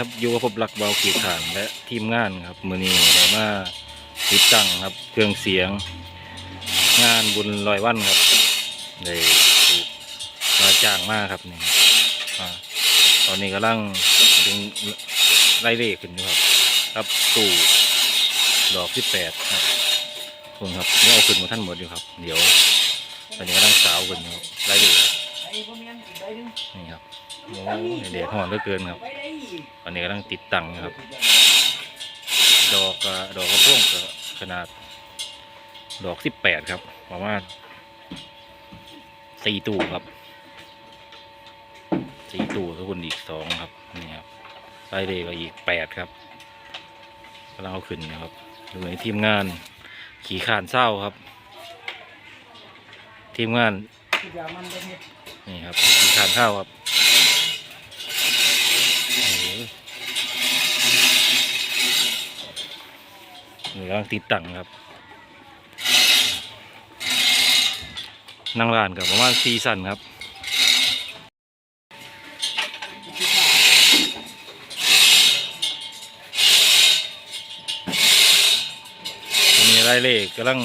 ครับอยู่กับผมรักเบาขีดขานและทีมงานครับมือนี้ได้มาติดตั้งครับเครื่องเสียง งานบุญลอยวันครับได้ถูกมาจ้างมากครับนี่ตอนนี้กำลังดึงไล่เล่ขึ้นอยู่ครับครับตู้ดอกที่แปดครับคุณครับนี่เอาขึ้นมาท่านหมดอยู่ครับ เดี๋ยวตอนนี้กำลังสาวขึ้นครับไล่เล่นี่ครับโอ้เด็ดหอนเหลือเกินครับ ตอนนี้กำลังติดตั้งอยู่ครับ ดอกดอกกระโปรงขนาด ดอกสิบแปดครับ ประมาณสี่ตู้ครับสี่ตู้ทุกคนอีกสองครับนี่ครับไล่เดก็อีกแปดครับกำลังเอาขึ้นนะครับดูในทีมงานขี่ขานเศร้าครับ ทีมงานนี่ครับขี่ขานเศร้าครับ นี่กำลังติดตั้งครับนั่งร้านกับประมาณซีสันครับตรงนี้ไล่เลขกำลัง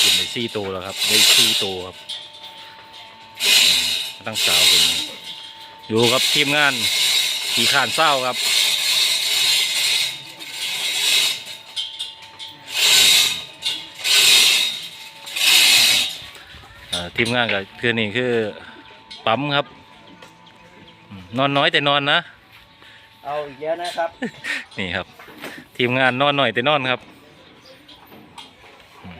ขึ้นในซีโตวแล้วครับได้ซีโตวครับอืมกำลังสาวขึ้นอยู่กับทีมงานขี่ขานเศร้าครับ ทีมงานกับคือนี่คือปั๊มครับอืมนอนน้อยแต่นอนนะ เอาอีกแล้วนะครับ นี่ครับ ทีมงานนอนหน่อยแต่นอนครับอืม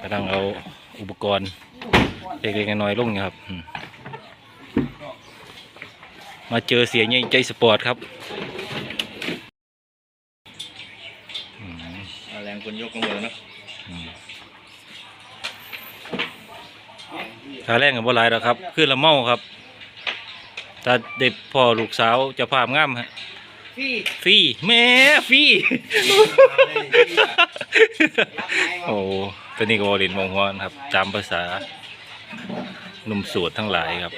กำลังเอาอุปกรณ์เล็กๆน้อยๆลงอยู่ครับอืมมาเจอเสียงใหญ่ใจสปอร์ตครับอืม แรงคนยกลงเลยนะ อืม ค่าแรงกับบ่หลายแล้วครับคือละเมาครับถ้าเด็กพ่อลูกสาวเจะภาพงามฮะพี่ฟรีแม่ฟรีโอ้ตัวนี้ก็บอลินมองหัวนะครับตามภาษาหนุ่มโสวดทั้งหลายครับ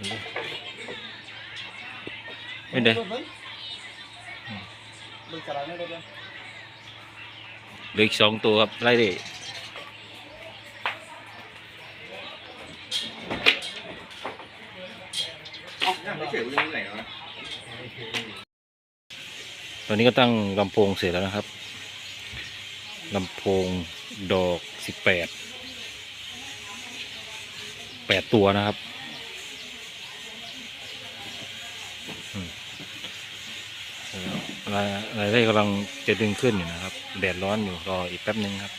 อืมเป็นไงมึงสลับไม่ได้ด้วย เหลืออีกสองตัวครับไล่ได้ไม่เฉยเรื่องไหนวะตอนนี้ก็ตั้งลำโพงเสร็จแล้วนะครับลำโพงดอกสิบแปดแปดตัวนะครับ รายรายได้กำลังจะดึงขึ้นอยู่นะครับ แดดร้อนอยู่รออีกแป๊บนึงครับ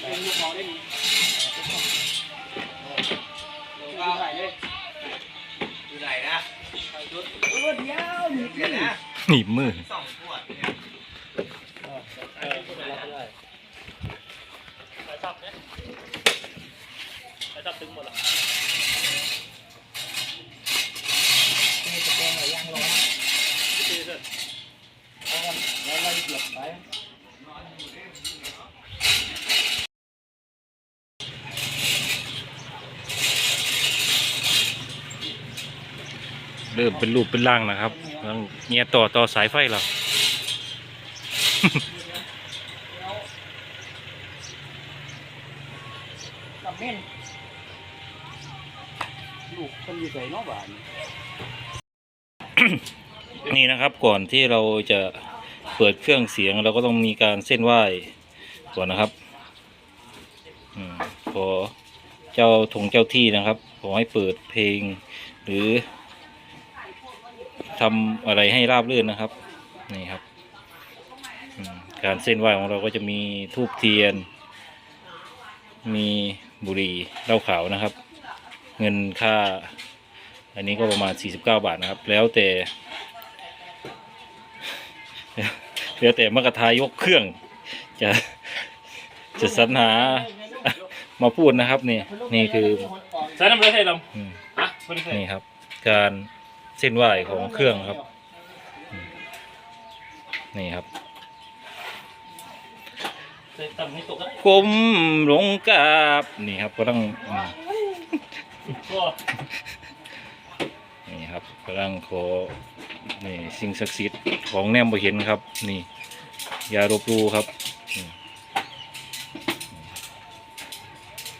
เป็นลูกน้องได้ดีเอาใส่เลยอยู่ไหนนะเออเดี๋ยวหนีเดี๋ยวนะหนีบมือ สองขวดเนี่ย เออรับได้ นี่จะแกงหรือย่างร้อนเอากันแล้วไล่เกือบไป เริ่มเป็นรูปเป็นร่างนะครับกำลังเนี่ยต่อต่อสายไฟเรากับเม่นลูกคนอยู่ใส่นอกบ้านนี่นะครับก่อนที่เราจะเปิดเครื่องเสียงเราก็ต้องมีการเส้นไหว้ก่อนนะครับอขอเจ้าถงเจ้าที่นะครับ ขอให้เปิดเพลงหรือ ทำอะไรให้ราบรื่นนะครับ นี่ครับอืมการเส้นไหว้ของเราก็จะมีทูบเทียน มีบุหรี่เหล้าขาวนะครับ เงินค่า อันนี้ก็ประมาณ 49 บาทนะครับ แล้วแต่แล้วแต่มกทายกเครื่อง จะจะสรรหามาพูดนะครับนี่นี่คือใส่น้ำเลยใส่ลอืมำอะคนใส่นี่ครับ การ เส้นไหวของเครื่องครับ นี่ครับใส่ต่ำให้ตกก็ได้ก้มลงกราบนี่ครับก็ต้องนี่ครับกำลังขอนี่สิ่งศักดิ์สิทธิ์ของแนมบ่เห็นครับ นี่อย่าลบหลู่ครับ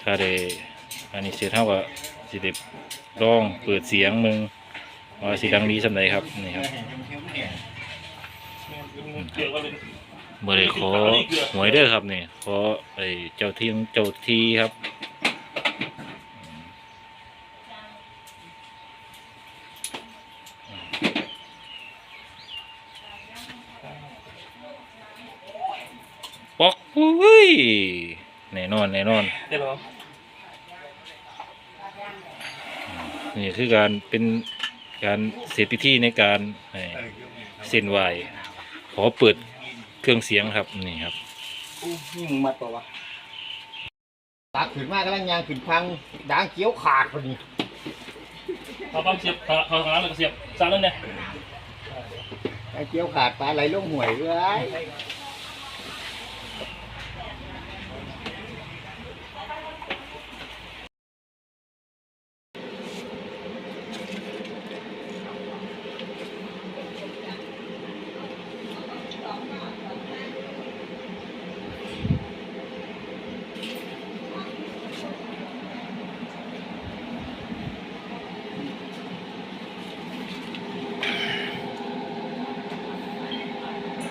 ถ้าได้อันนี้เสร็จเท่ากับสิเด็ลองเปิดเสียงมึง ว่าสิดังดีสำใดครับนี่ครับเกี่ยวกับเป็นบ่ได้ขอหวยเด้อครับนี่ขอไอ้เจ้าที่เจ้าที่ครับปอกอุ้ยแน่นอนแน่นอนนี่คือการเป็น การเสร็จพิธีในการเอ่อเส้นไหวขอเปิดเครื่องเสียงครับนี่ครับนี่มึงมัดป่าวะตักขึ้นมากำลังยางขึ้นพังด่างเกี้ยวขาดพอดีเขาปั๊มเสียบเขาเขาทางร้านเลยก็เสียบซาแล้วเนี่ยด่างเกี้ยวขาดปลาไหลลงห่วยเลย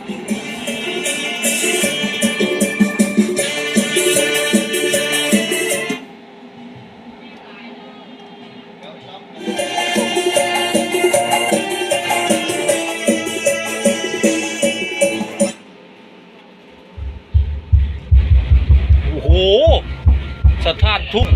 โอ้โหสถานทุ่ง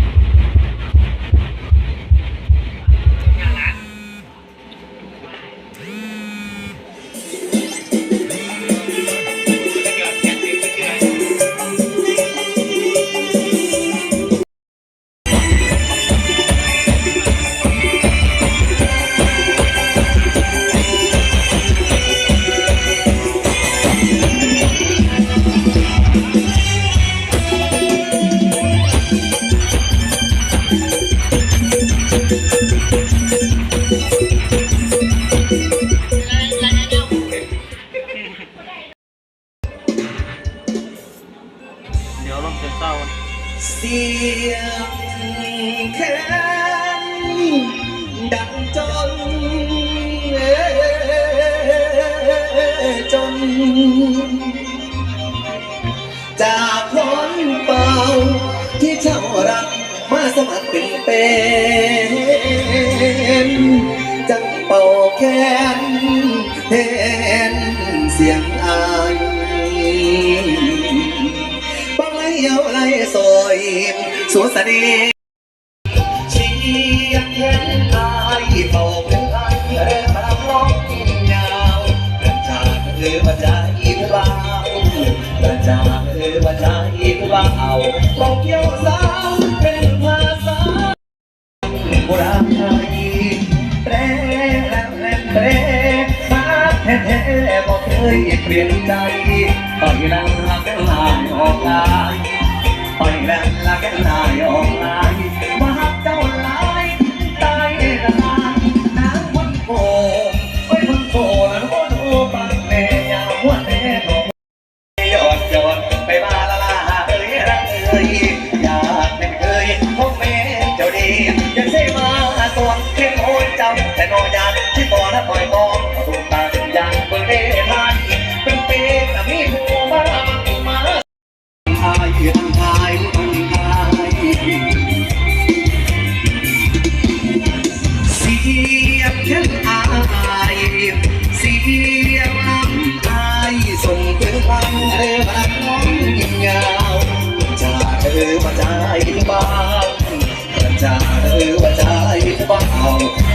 เสียงแค้นดังจนจน จากคนเป่าที่เจ้ารักมาสมัครเป็นเป็นจังเป่าแค้นแทนเสียงอาย ซอยสวนสนีเชียงแขนตายเป่าเป็นไอเริ่มรับร้องยาวกระจาเออมาจากอีกบ้าวกระจาเออมาจากอีกบ้าวบอกเกี่ยวสาวเป็นภาษาโบราณไทยแปรแล้วแลแปรมาแท้ๆบอกเคยเปลี่ยนใจต่อยแล้วรักกันลายออกลาย ต่อยแล้วรักกันลายออกลายมาหักเจ้าลายตายกระลายน้ำมันโกไว้มันโกแล้วโอ้โหปังแม่ยาวหัวแม่ดอกยอดยอดไปมาละลาเอ้ยรักเอ้ยอยากเป็นเคยพบแม่เจ้าดีอยากใช่มาสวนเพ่งโหนเจ้าแต่นอยานที่ต่อและปล่อย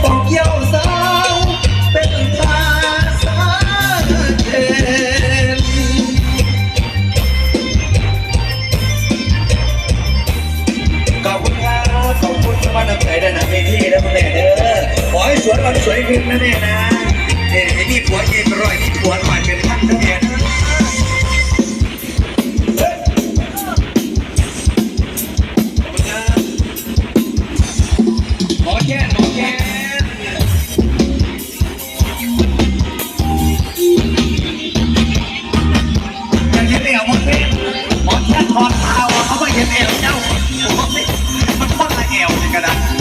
ต้องเกี่ยวสาวเป็นตาสาเทนขอบคุณครับขอบคุณที่มาทำใจได้หนักเวทีและพ่อแม่เด้อขอให้สวนวันสวยขึ้นนะแม่